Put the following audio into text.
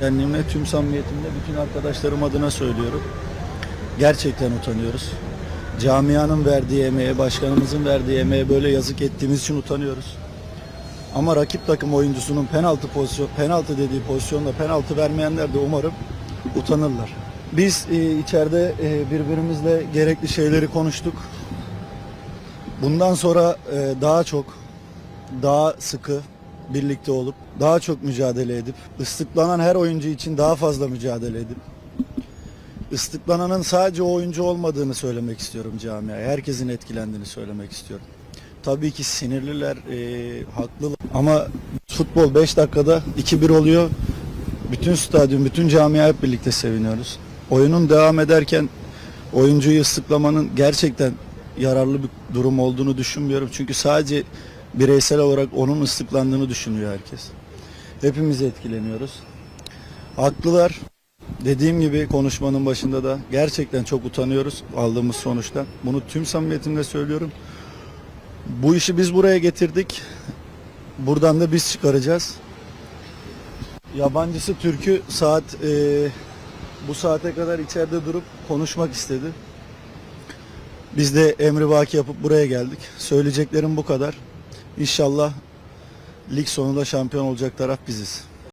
Kendimle tüm samimiyetimle bütün arkadaşlarım adına söylüyorum. Gerçekten utanıyoruz. Camianın verdiği emeğe, başkanımızın verdiği emeğe böyle yazık ettiğimiz için utanıyoruz. Ama rakip takım oyuncusunun penaltı pozisyon, penaltı dediği pozisyonda penaltı vermeyenler de umarım utanırlar. Biz e, içeride e, birbirimizle gerekli şeyleri konuştuk. Bundan sonra e, daha çok, daha sıkı birlikte olup, daha çok mücadele edip, ıslıklanan her oyuncu için daha fazla mücadele edip, ıslıklananın sadece o oyuncu olmadığını söylemek istiyorum camiaya. Herkesin etkilendiğini söylemek istiyorum. Tabii ki sinirliler, e, haklı ama futbol 5 dakikada 2-1 oluyor. Bütün stadyum, bütün camia hep birlikte seviniyoruz. Oyunun devam ederken oyuncuyu ıslıklamanın gerçekten yararlı bir durum olduğunu düşünmüyorum. Çünkü sadece bireysel olarak onun ıslıklandığını düşünüyor herkes. Hepimiz etkileniyoruz. Haklılar. Dediğim gibi konuşmanın başında da gerçekten çok utanıyoruz aldığımız sonuçtan. Bunu tüm samimiyetimle söylüyorum. Bu işi biz buraya getirdik. Buradan da biz çıkaracağız. Yabancısı Türk'ü saat e, bu saate kadar içeride durup konuşmak istedi. Biz de emri vaki yapıp buraya geldik. Söyleyeceklerim bu kadar. İnşallah lig sonunda şampiyon olacak taraf biziz.